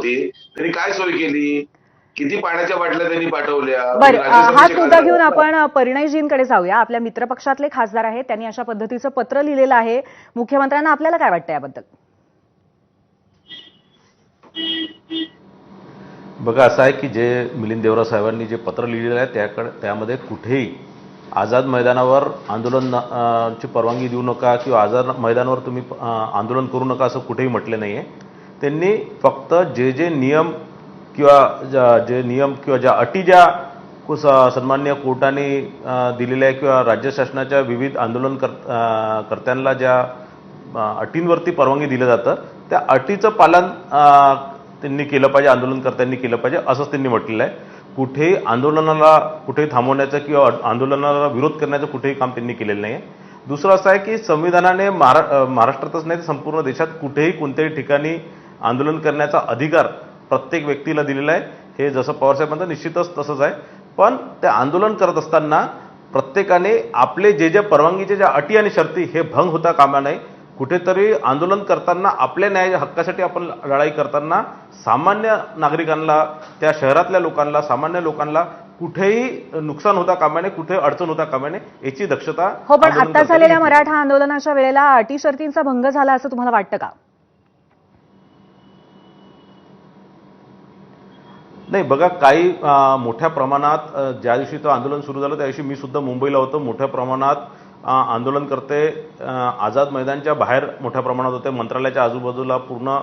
होते त्यांनी काय सोय केली? किती पाण्याच्या बाटल्या त्यांनी पाठवल्या? राज्यसभेचे मुद्दा घेऊन. आपण परिणयजींकडे जाऊया. आपल्या मित्रपक्षातले खासदार आहेत त्यांनी अशा पद्धतीचं पत्र लिहिलेलं आहे. मुख्यमंत्र्यांना आपल्याला काय वाटतं याबद्दल? बघा असं आहे की जे मिलिंद देवरा साहेबांनी जे पत्र लिहिलेलं आहे त्याकडे त्यामध्ये कुठेही आझाद मैदानावर आंदोलन ची परवानगी देऊ नका किंवा आझाद मैदानावर तुम्ही आंदोलन करू नका असं कुठेही म्हटलं नाही आहे त्यांनी फक्त जे जे नियम किंवा जे नियम किंवा ज्या अटी ज्या कु- स- सन्मान्य कोर्टाने दिलेल्या आहे किंवा राज्य शासनाच्या विविध आंदोलन कर कर्त्यांना ज्या अटींवरती परवानगी दिलं जातं त्या अटीचं पालन त्यांनी केलं पाहिजे आंदोलनकर्त्यांनी केलं पाहिजे असंच त्यांनी म्हटलेलं आहे. कुठेही आंदोलनाला कुठेही थांबवण्याचं किंवा आंदोलनाला विरोध करण्याचं कुठेही काम त्यांनी केलेलं नाही आहे दुसरं असं आहे की संविधानाने महारा महाराष्ट्रातच नाही तर संपूर्ण देशात कुठेही कोणत्याही ठिकाणी आंदोलन करण्याचा अधिकार प्रत्येक व्यक्तीला दिलेला आहे. हे जसं पवारसाहेब म्हणतात निश्चितच तसंच आहे. पण ते आंदोलन करत असताना प्रत्येकाने आपले जे जे परवानगीचे ज्या अटी आणि शर्ती हे भंग होता कामा नये. कुठेतरी आंदोलन करताना आपल्या न्याय हक्कासाठी आपण लढाई करताना सामान्य नागरिकांना त्या शहरातल्या लोकांना सामान्य लोकांना कुठेही नुकसान होता कामा नये कुठे अडचण होता कामा नये याची दक्षता हो पण आता झालेल्या. मराठा आंदोलनाच्या वेळेला अटी शर्तींचा भंग झाला असं तुम्हाला वाटतं का? नाही बघा काही मोठ्या प्रमाणात ज्या दिवशी तो आंदोलन सुरू झालं त्या दिवशी मी सुद्धा मुंबईला होतो. मोठ्या प्रमाणात आंदोलन आंदोलनकर्ते आझाद मैदानच्या बाहेर मोठ्या प्रमाणात होते. मंत्रालयाच्या आजूबाजूला पूर्ण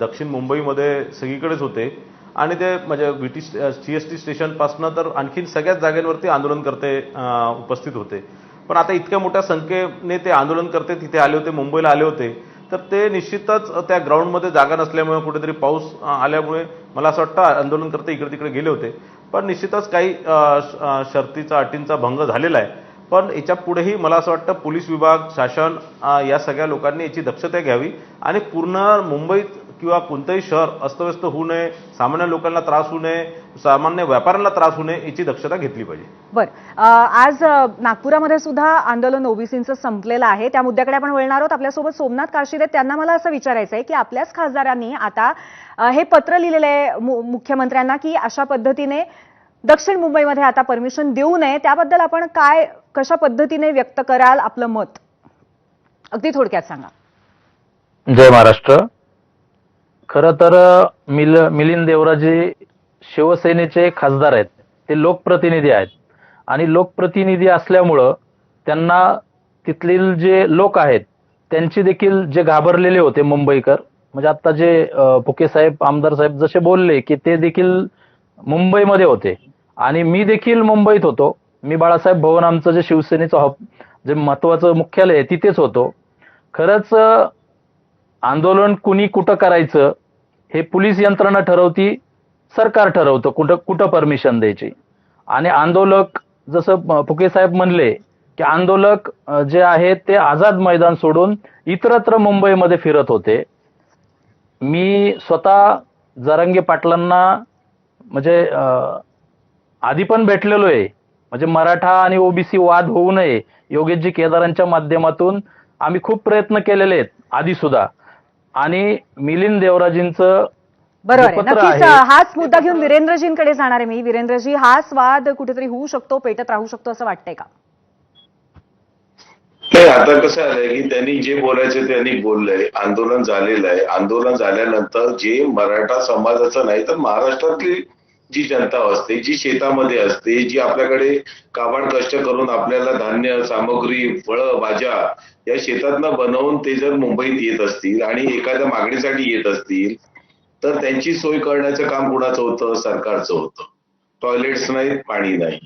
दक्षिण मुंबईमध्ये सगळीकडेच होते. आणि ते म्हणजे ब्रिटिश सी एस टी स्टेशनपासनं तर आणखीन सगळ्याच जागेवरती आंदोलनकर्ते करते उपस्थित होते. पण आता इतक्या मोठ्या संख्येने ते आंदोलनकर्ते तिथे आले होते मुंबईला आले होते. तर ते निश्चितच त्या ग्राउंडमध्ये जागा नसल्यामुळे कुठेतरी पाऊस आल्यामुळे मला असं वाटतं आंदोलनकर्ते इकडे तिकडे गेले होते. पण निश्चितच काही श- शर्तीचा अटींचा भंग झालेला आहे. पण याच्या पुढेही मला असं वाटतं पोलीस विभाग शासन या सगळ्या लोकांनी याची दक्षता घ्यावी आणि पूर्ण मुंबईत किंवा कोणतंही शहर अस्तव्यस्त होऊ नये सामान्य लोकांना त्रास होऊ नये सामान्य व्यापाऱ्यांना त्रास होऊ नये याची दक्षता घेतली पाहिजे. बर. आज नागपुरामध्ये सुद्धा आंदोलन ओबीसीचं संपलेलं आहे. त्या मुद्द्याकडे आपण वळणार आहोत. आपल्यासोबत सोमनाथ काशीद आहेत. त्यांना मला असं विचारायचं आहे की आपल्याच खासदारांनी आता हे पत्र लिहिलेलं आहे मुख्यमंत्र्यांना की अशा पद्धतीने दक्षिण मुंबईमध्ये आता परमिशन देऊ नये. त्याबद्दल आपण काय कशा पद्धतीने व्यक्त कराल आपलं मत? अगदी थोडक्यात सांगा. जय महाराष्ट्र. खरं तर मिल मिलिंद देवराजी शिवसेनेचे खासदार आहेत. ते लोकप्रतिनिधी आहेत. आणि लोकप्रतिनिधी असल्यामुळं त्यांना तिथलील जे लोक आहेत त्यांची देखील जे घाबरलेले होते मुंबईकर म्हणजे आता जे फुके साहेब आमदार साहेब जसे बोलले की ते देखील मुंबईमध्ये होते. आणि मी देखील मुंबईत होतो. मी बाळासाहेब भवन आमचं जे शिवसेनेचं हॉप जे महत्वाचं मुख्यालय आहे तिथेच होतो. खरंच आंदोलन कुणी कुठं करायचं हे पोलीस यंत्रणा ठरवती सरकार ठरवतं कुठं कुठं परमिशन द्यायची. आणि आंदोलक जसं फुके साहेब म्हणले की आंदोलक जे आहेत ते आझाद मैदान सोडून इतरत्र मुंबईमध्ये फिरत होते. मी स्वतः जरांगे पाटलांना म्हणजे आधी पण भेटलेलो आहे. म्हणजे मराठा आणि ओबीसी वाद होऊ नये योगेशजी केदारांच्या माध्यमातून आम्ही खूप प्रयत्न केलेले आहेत आधी सुद्धा. आणि मिलिंद देवराजींचं बरोबर आहे. नक्कीच हाच मुद्दा घेऊन वीरेंद्रजींकडे जाणार आहे मी. वीरेंद्रजी हाच वाद कुठेतरी होऊ शकतो पेटत राहू शकतो असं वाटतंय का? नाही आता कसं आलंय की त्यांनी जे बोलायचं त्यांनी बोललंय. आंदोलन झालेलं आहे. आंदोलन झाल्यानंतर जे मराठा समाजाचं नाही तर महाराष्ट्रातली जी जनता असते जी शेतामध्ये असते जी आपल्याकडे काबाड कष्ट करून आपल्याला धान्य सामग्री फळं भाज्या या शेतातनं बनवून ते जर मुंबईत येत असतील आणि एखाद्या मागणीसाठी येत असतील तर त्यांची सोय करण्याचं काम कुणाचं होतं? सरकारचं होतं. टॉयलेट्स नाहीत पाणी नाही.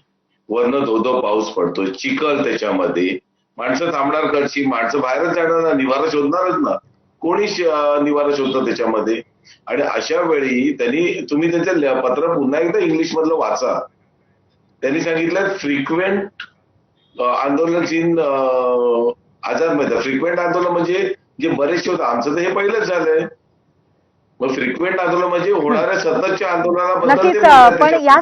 वरनं धोधो पाऊस पडतो चिखल त्याच्यामध्ये. माणसं थांबणार कशी? माणसं बाहेरच जाणार ना? निवारा शोधणारच ना? कोणी निवारा शोधतं त्याच्यामध्ये? आणि अशा वेळी त्यांनी तुम्ही त्यांचं पत्र पुन्हा एकदा इंग्लिश मधलं वाचा. त्यांनी सांगितलं फ्रिक्वेंट आंदोलन इन आझाद मैदान. फ्रिक्वेंट आंदोलन म्हणजे जे बरेचसे होतं आमचं तर हे पहिलंच झालंय. मग फ्रिक्वेंट आंदोलन म्हणजे होणाऱ्या सततच्या आंदोलनाबद्दल अ, पण. या